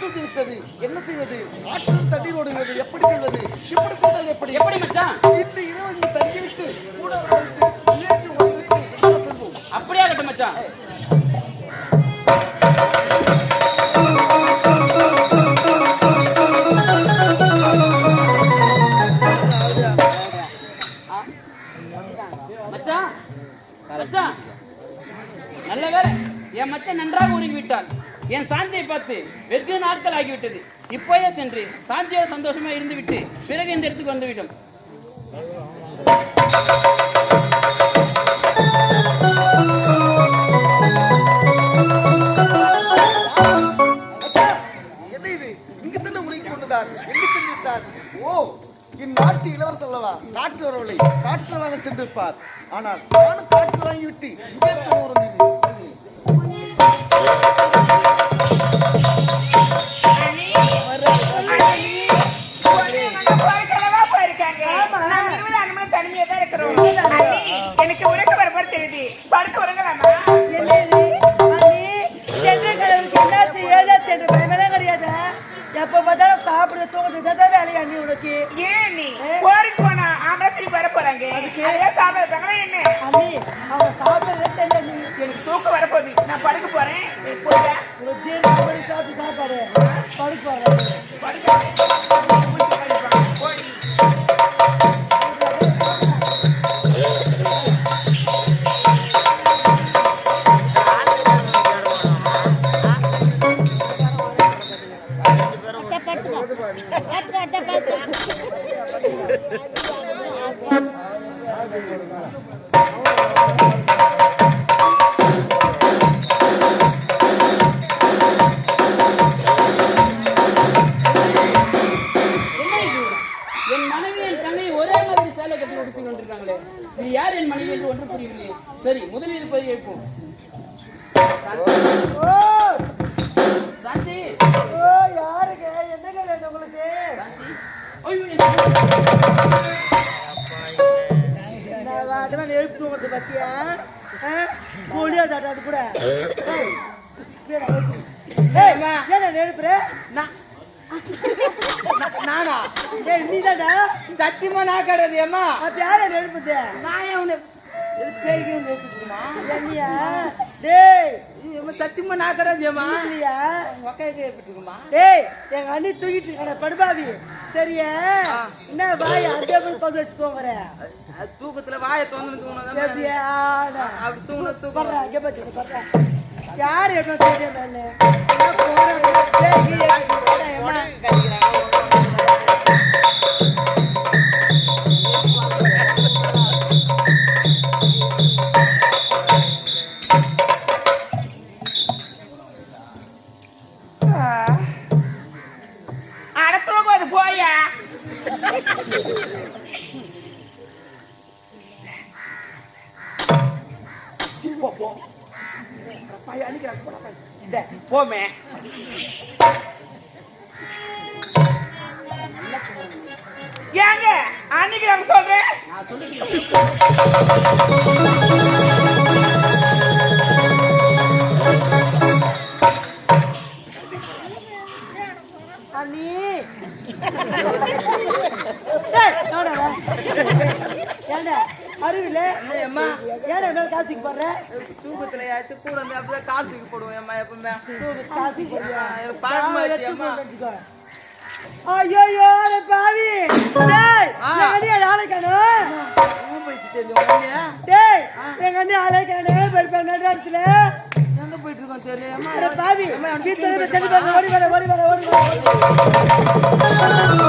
தூக்கி விட்டது என்ன செய்வது? ஆற்றில் தண்ணீர் ஓடுகிறது. எப்படி செய்வது இப்படி செய்தால் எப்படி? எப்படி மச்சான்? இன்று இரவு இங்கு தங்கிவிட்டு கூட அப்படியே ஆகட்டும் மச்சான். மச்சான் மச்சான். நல்ல வேலை என் மச்சான் நன்றாக உருகி விட்டான் என் சாந்தியை பார்த்து வெகு நாட்கள் ஆகிவிட்டது இப்போயே சென்று சாந்தியோடு சந்தோஷமா இருந்துவிட்டு பிறகு இந்த இடத்துக்கு வந்துவிட்டோம் இது? ஓ இந்நாட்டு இளவரசர் காற்று வரவில்லை காற்று வாங்க சென்றிருப்பார். ஆனால் நானும் காற்று வாங்கிவிட்டு எனக்கு உறக்க வரப்பட தெரியுது. படுக்க உறங்கலாமா? எப்ப பார்த்தாலும் சாப்பிடுறது தூங்குறது வேலையா நீ உனக்கு? ஏன் நீ? போருக்கு போனா ஆம்பளை திரும்பி வர போறாங்க. சாப்பிட என்ன? அண்ணி அவங்க சாப்பிடுறது தெரியல நீ எனக்கு தூக்கம் வரப்போகுது. நான் படுக்க போறேன். பண்ணி சாப்பிட்டு சாப்பாடு. படுப்பாங்க படுக்க இது? யார் என் மனைவி என்று ஒன்று புரியவில்லையே சரி முதலில் போய் வைப்போம் ஓ சாந்தி. ஓ யாருங்க? என்னங்க உங்களுக்கு? நான் வாட்டமா எழுப்பு தூங்குறது பத்தியா கூலியா தாட்டாது கூட ஏய், பேரா, எழுப்பு. ஏய், ஏன்டா நீ எழுப்புற? நானா ஏய், நீதான்டா? சத்தியமா நான் கிடையாது ஏமா அப்ப யாரா நீ எழுப்புறது? நான் பேசிட்டுமா என்னையா? டேய், சத்தியமா ஏமா இல்லையா? ஏற்பட்டுக்குமா டேய், எங்க அண்ணி தூக்கிட்டு இருக்காடா, படுபாவி. சரியா? என்ன வாய் அதே போல தொங்க வச்சு தூங்குற? தூக்கத்துல வாயை. அப்படி தூங்கின தூக்கம் படுறா, இங்க பாரு, இங்க பாரு. யார் எடுக்கணும் தெரியும் நானு. போமே ஏங்க அன்னைக்கு சொல்றேன் அண்ணி. ஏம்மா ஏன்டா இந்த மாதிரி காசுக்கு போடுற? தூக்கத்துல யாச்சும் கூட வந்து அப்படியே கால் தூக்கி போடுவோம் எப்பவுமே அம்மா. பாவி. டேய், தெரியும் அண்ணியா? டேய், எங்க அண்ணி ஆளை காணோம். பெருப்பா நடுராத்துல. எங்க போயிட்டு இருக்கோம் தெரியுமா அட பாவி, வீட்டுல இருந்து தள்ளி பாருங்க, ஓடி வர, ஓடி வர, ஓடி வர, ஓடி வர.